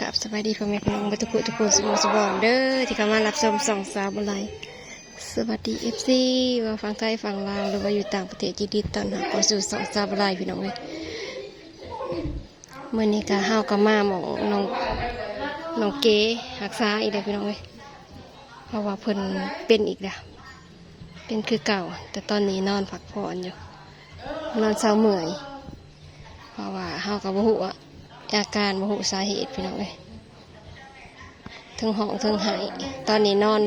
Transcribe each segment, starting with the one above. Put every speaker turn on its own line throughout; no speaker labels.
กับสบายดีพ่อแม่พี่น้องบัตุกุทุกคนสมองสมบอนเด้อที่เข้ามารับชมส่องสาวบุไลสวัสดีเอฟซีว่าฟังไทยฟังลาวหรือว่าอยู่ต่างประเทศยินดีต้อนรับเข้าสู่ส่องสาวบุไลพี่น้องเลยเมื่อนี้ก็เฮาก็มาหมองน้องน้องเก๋รักษาอีกแล้วพี่น้องเลยเพราะว่าเพิ่นเป็นอีกแล้วเป็นคือเก่า แต่ตอนนี้นอนพักผ่อนอยู่นอนเศร้าเมื่อย เพราะว่าเฮากับบ่ฮู้ว่า อาการบ่ฮู้สาเหตุพี่น้องเอ้ยถึงห้องถึงหายตอนนี้นอน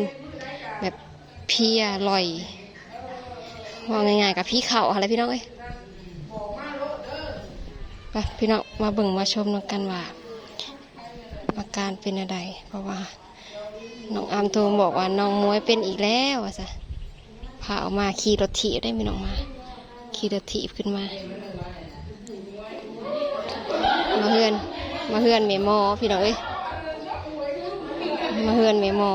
แบบเพียลอยว่าง่ายๆกับพี่เข่าอะไรพี่น้องเอ้ยไปพี่น้องมาเบิ่งมาชมนกันว่าอาการเป็นอะไรเพราะว่าน้องอามโทรบอกว่าน้องมวยเป็นอีกแล้วว่าซะพาออกมาขี่รถถีบได้พี่น้องมาขี่รถถีบขึ้นมา มาเฮือน มาเฮือนเมมอพี่น้องเอ้ยมาเฮือนเมมอ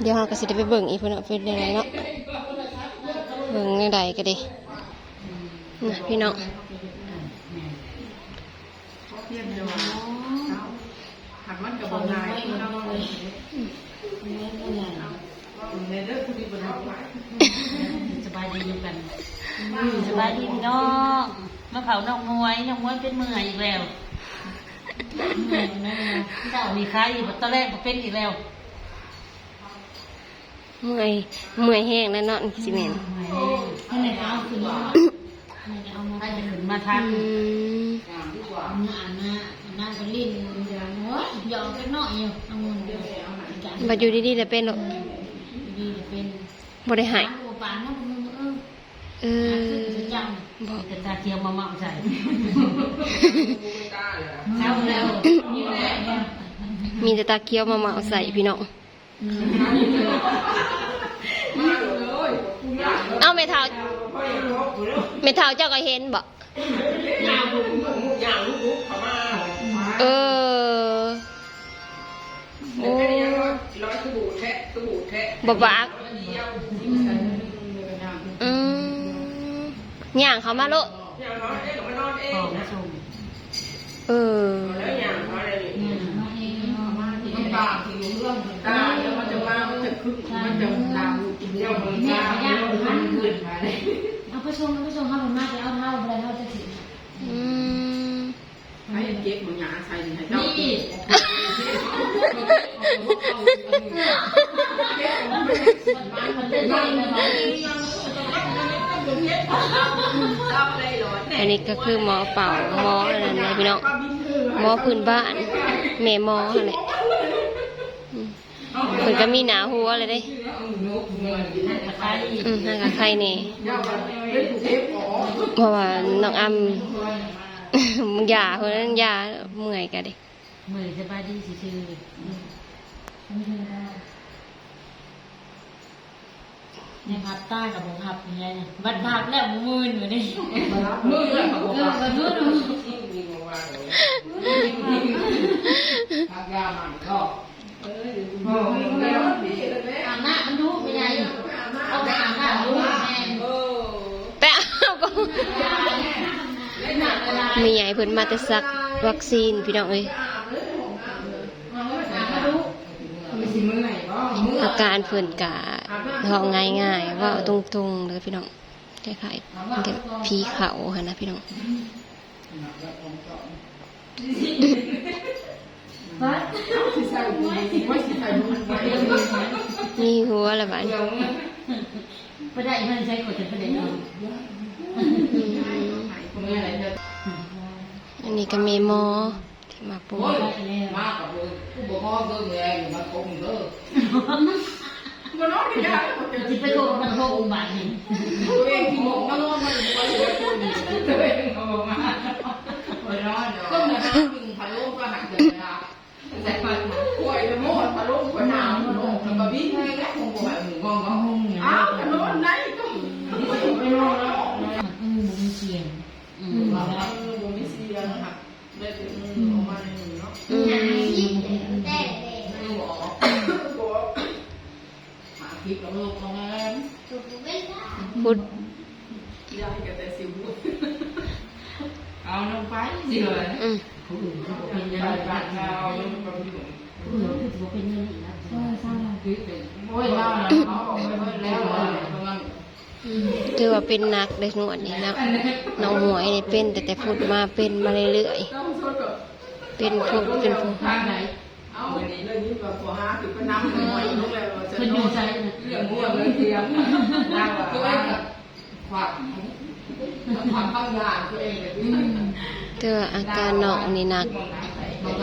เดี๋ยวเราก็สิได้ไปเบิ่งอีเพื่นว่าเป็นยังไงเนาะเบิ่งในใดก็ดีนะพี่น้อง
หักมันกับบนายน้องในเรื่องผู้ดีบนนอง
สบายดีกันสบายดีพี่น้อง มาเผาน้องมวยน้องมวยเป็นเมื่อยอีกแล้วเจ้ามีใครอยู่ตอนแรกมาเป็นอีกแล้ว
เมื่อยเมื่อยแห้งแล้วเนาะสิแม่น
ให้ไหนเอาขึ้นมาให้จะขึ้นมาทัน
อืม
หน้าหน้าหน้าก็ลิ้นหัวหยอกกันหน่อยอยู่เอาเงินเดียวจัน
บัดอยู่ดีๆแต่เป็นหรอก
ดีจะเป็น
บ่ได้หาย
ตัวปานนะมึงเออ
เออ
จะจ
บอก
จะตาเทียมมาเมาใส่
ตาเลยำ
แล้วแล้วนี่แหละเนี่ย
มีแต่ตาเคี้ยวมาเมาใส่พี่น้อง
มาเลยกูอยาก
เอ้าแม่เฒ่า
พ่อยังลบอยู่แล้ว
แม่เฒ่าเจ้าก็เห็นบ่
อยากลูกอยากลูกเขามา
เออ
โอ้ยร้อยสบู่แทะสบู่แทะ
บ่บาก
เดียว
อืมย่าง เขามาโลด
อย่างน้อยเอ๊ะกับมานอนเอ
ขอ
ง
มาชม
เออ
แล้วอย่างน้อยเลย
มาเองมาเอง
มันตาที่รู้เรื่องตาแล้วมันจะมามันจะคึกมันจะตามกินเดียวมันตามันขึ้นมาเลย
เอาไปชมเอาไปชมเขาเป็นมากจะเอาเท่าอะไรเท่าจะถึง
อืม
ให้เก็บมันหยาใส่ให้เจ้า
นี่
มันเล่นได้ไหม
อันนี้ก็คือหมอเป่าหมออะไรนะพี่น้องหมอพื้นบ้านแม่หมออะไรอืมเพิ่นก็มีหนาหัวเลยเด้
ตะได้
อืมห่างกับใครนี่
เล่นถูกเทปอ๋อ
เพราะว่าน้องอำมึงยาเพิ่นนั้นยาเมื่อยกันดิ
เมื่อยสบายดีสิชื่อ
เนี่ยพับใต้กับผมพับยังไงเนี่ยบัดพับแล้วมืออยู่นี่
มือเลยบอก
เอ
ว่า
อมาดูดู
มีบอกว่าทางยามันก็เออโอ้ยไม่ร้อนดีเลยแม่
อาบน้ำมันดูไม่ไงเอาไปอาบน้ำดูแม่
เออ
ไปเอาก็
เล่นหนักเวลา
มีใหญ่เพิ่นมาแต่ซักวัคซีนพี่น้องเอ้ย
ไม่สิมือไหนก็มือ
อาการเพิ่นกะ ท้องง่ายๆว่าตรงๆเลยพี่น้องคล้ายๆมันก็ผีเขาหั่นนะพี่น้อง
มี
หัวละบาดนี้
ไม่ได้มันใช้กดจะประเด็นเอา
อืม
มืออะไรจะ
อันนี้ก็มีหมอที่มาปว
โอ้
ด
ยมากกับเลยกูบอกพ่อเด้อแม่มาคงเด้อ มันน้องไม่ได้
จะไปโกงมันโกงอุบัตินี่
ตัวเองที่มองมันนอนมันไปอยู่ตัวนี้ตัวเองเขาบอกมาไม่นอนก็เหมือนน้ำมึงพัดลมก็หักเดือดละแต่มันป่วยไปหมดพัดลมก็หนาวมันลงแล้วก็วิ่งให้แล้วคงบอกแบบหมูงง หาคลิปแล้วลูกของแม่
พุด
ยายก็แต่สิวเอาลงไปสิเลย
อืม
ผู้อื่นเขาบอกเป็น
ไป
ยังไง
บ้า
บ้านง
เราลงไป
ผู้อื่นเขาบอกเป็นยังไงนะ
เออเศร้าเลย
โอ้ยเราเขาบอกไปเพิ่นแล้วประมาณ
อืมถือว่าเป็นนักได้หนวดนี่นะน้องหมวยนี่เป็นแต่แต่พูดมาเป็นมาเรื่อย
ต้องสดกับ
ๆเป็นผู้เป็นผู้
ทางไหน เอาวันนี้เลยนี่แบบตัวห้าคือเป็น้ำหอยลูกแล้วจะ
เพิ่น
โดน
ใจนะ
เรื่องม่วงเลยเทียมเราอะตัวเองกับขวักขวักข้างยาตัวเองเลย
ถืออาการหนองนี่นัก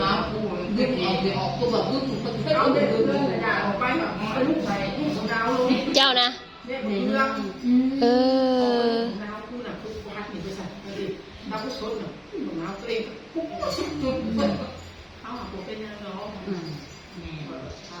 นาวปูดึงออกดึงออกตัวแบบดึงเอาเด็กดึงเลยยาออกไปแบบไปลูกใส่มะนาวลง
เจ้านะ
เอ
อม
เออ
มะนาวปูน่ะปูพัดนี่ไปใส่ดิน้ำปูสดน่ะมะนาวตัวเองปุ๊บสุดจุ
ด
เอาหัวเป็นยั
ง
ไง อืมแม่
เช้า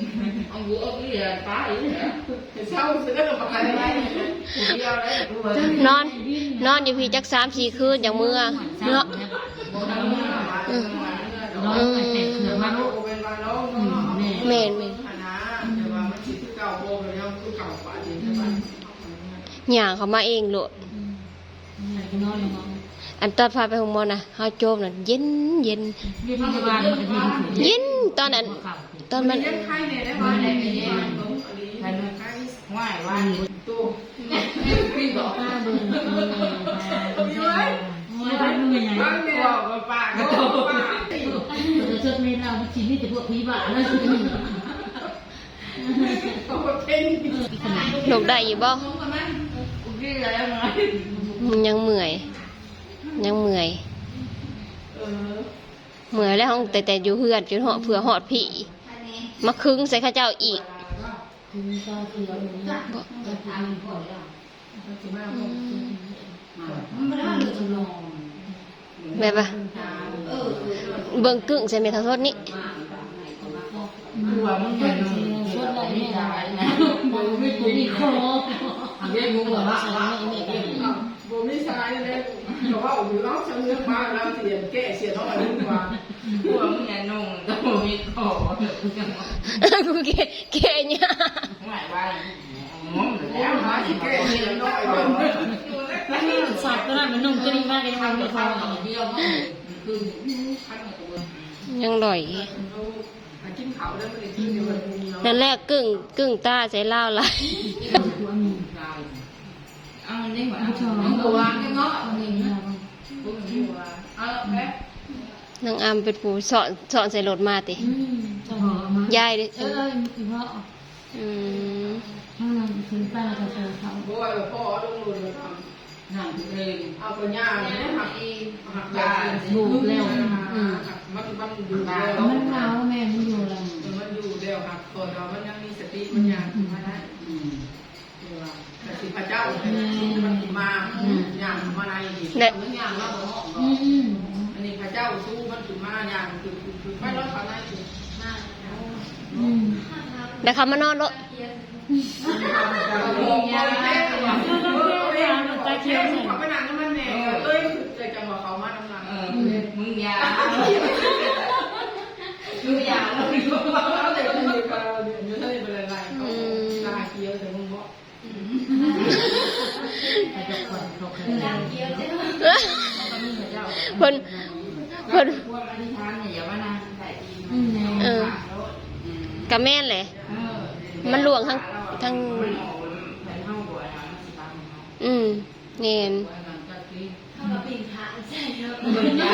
ข่
ว่ายว่ายตู้พี่บอก
ป้าเบิ่งเออ
มีไว้
โอ้ยบ้านมึงยังไง
บ้านเนี่ยบอกป้าก็ป้า
จะเชิดเมนเราชีวิตจะพวกผีบ้าแล้ว
ก็เป็น
ลูกได้อยู่บ่
พี่แล้วนะ
ยังเมื่อย ยังเมื่อย
เออ
เมื่อยแล้วห้องแต่แต่อยู่เฮือนจนเหาะเผื่อหอดผีมาคึงใส่ข้าเจ้าอีก
คุณก็เขียวนี่นะจะทำก่อนแล้วมันไม่ได้เลยจะนอน
แบบว่าเบิ่งกึ่งใส่เมทัลโทษนี่
หัวมึงเป็น
ชดอะไรไม่ได้นะมันไม่ตัวมีคอ
เรียกมึง
หัว
ว่า
ใส่ไม่ไม่ได้
บ่มีสายเลยแต่ว่าอยู่ร้องเสียงมาแล้วเสียงแก่เสียงต้องอะไรมึงว่าหัวมึงแน่นงแต่บ่มีคอ
กูเกเกเนี่ย
หมายว่าอ๋อแล้วหาที่แก่เสียน้อยเบิ่ง
สัตว์ก็ได้มันนุ่มตัวนี้มากเลยมันมีคอ
เดียวมันคือขั้นตัว
ยังลอย
นั่น
แรกกึ่งกึ่งตาใส่เหล้าไหล
นนี้เหมือนเอาตัววางเงาะอันนี้นะตัวนี้ว่าเอาแม่
นางอำเป็นผู้สอนสอนใส่รถมาติ
อืมจะหอมมายา
ยดิ
เออคือพ่อ
อืม
ถ้าเราถึงป้าจะเจอเขา
บ่ว่าพ่อลงมือทำนั่งเองเอาปัญญาเนี่ยหักอีหักยาดูแล้วมันมันดูแล้ว
มันหนาวแม่มันอยู่แล้ว
มันอยู่เดียวหักตัวเรามันยังมีสติมันยังมาได้ แต่สิพระเจ้ามันมาอย่างมาในอีกมันอย่างเราบ่ห้อง
อืม
อันนี้พระเจ้าสู้มันถึงมาอย่างคือคือไม่รอดเขาได้ถึงมา
อืม
แล้วเขามานอนรถ
มองยาแม่ว่าเออเองตาเขียวใส่เขาไปนั่งน้ำมันแน่เอ้ยใจจังหวะเขามาน้ำหนักเออมึงยามึงยาแล้วมึง เขาเค
ย
เพิ่นเพิ่น
พวกอธิษฐานเนี่ยอย่ามานั่งใส่ดี
อืม
เออกับแม่นแหละมันหลวงทั้งทั้ง
อืม
เนียน
เขาหลังจาก
มาปีนผาครับ
เบิ่งยา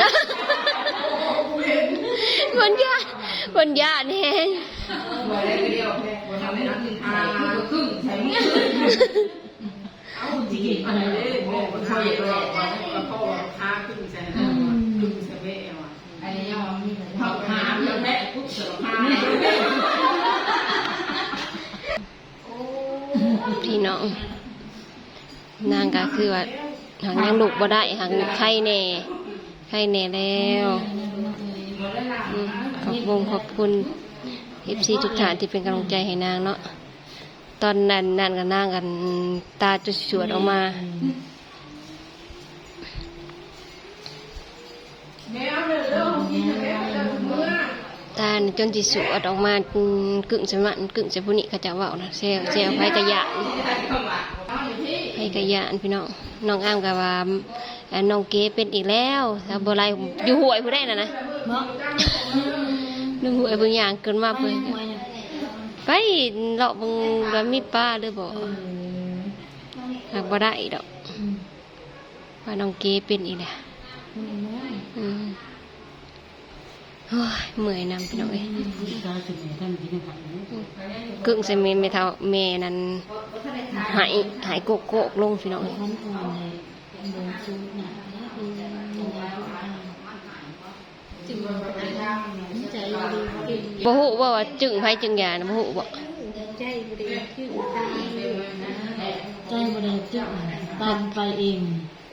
เห็น
เพิ่นญาเพิ่นญาแน่ง
บัวได้ก็เดียวแค่บัวทำให้นักกินทาครึ่งใส่มือ เอาจริงๆอะไรเลยบัวเขาอยากรอบัวแล้วเขาค้าครึ่งใส่ครึ่งใส่เบ้ว่ะอันนี้ยังมีเขาหาแล้วแม่ปุ๊บเสือผ้า
พี่น้องนางก็คือว่าหางยังลุกบ่ได้หางไข้แน่ไข้แน่แล้ว
หมดแล้ว
ขอบวงขอบคุณเอฟซีทุกท่านที่เป็นกำลังใจให้นางเนาะ ตอนนั้นนั่นกับนางกัน ตาจะสวดออกมา
แม่เอาเลยเรื่องของกินแม่เอาเลยเมื่อ
ตานี่จนจิสวดออกมาอืมกึ่งสมันกึ่งสพุนิเขาจะเว่านะเซลเซลไผกระยาน
เอาอยู่ที่
ไผกระยานพี่น้องน้องอ้ามกับว่าเอ่อน้องเก๋เป็นอีกแล้วถ้าบ่ไรอยู่หวยผู้ได้น่ะนะ
เนาะ
นึงหวยบางอย่างเกินมา
ไป
เพิ่น
หวยเนี่ย
ไปเลาะเบางว่ามีป้าหรือบ่หากบ่ได้ดอกว่าน้องเก๋เป็นอีกแล้ว
อื
มโอ้ยเมื่อยนำพี่น้องเอ้ย
กึ่
งใส่เมนเมทาแม่นั้นหายหายโกโกลงพี่น้องเอ้ย
ท่านอ่อนเลยเดินซูดหนักใจดี
บ่ฮู้ว่ว่าจึงไผจึงยานะบ่ฮู้บ่
ใจดีชื่อตายใจบริจุตามไปเอง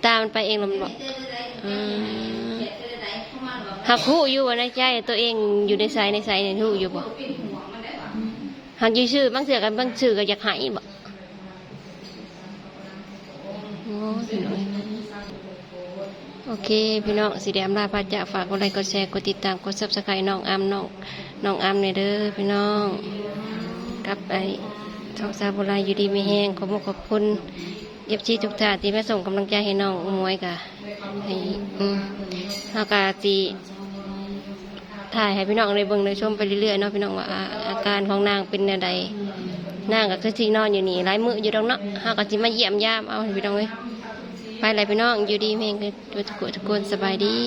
ตามไปเองล้วมันบ่อืมหักฮู้อยู่ว่าในใจตัวเองอยู่ในไสในไสนี่ฮู้อยู่บ่หักอยู่ชื่อบางเทื่อกันบางชื่อก็อยากหายบ่โอ้ยพี่น้อย โอเค พี่น้องสิเดียมลาพาจากฝากกดไลค์กดแชร์กดติดตามกด Subscribe น้องอามน้องน้องอามเนี่ยเด้อพี่น้องกับไอท้องซาโบราอยู่ดีไม่แห้งขอบคุณขอบคุณเย็บชีทุกท่านที่มาส่งกำลังใจให้น้องมวยกะให้เฮากะสิถ่ายให้พี่น้องในเบิ่งในชมไปเรื่อยๆเนาะพี่น้องว่าอาการของนางเป็นแนวใดนางก็คือที่นอนอยู่นี่หลายมืออยู่ดอกเนาะเฮาก็สิมาเยี่ยมยามเอาให้พี่น้องเอ้ย ไปเลยพี่น้องอยู่ดีไม่แห้งกันทุกคนทุกคนสบายดี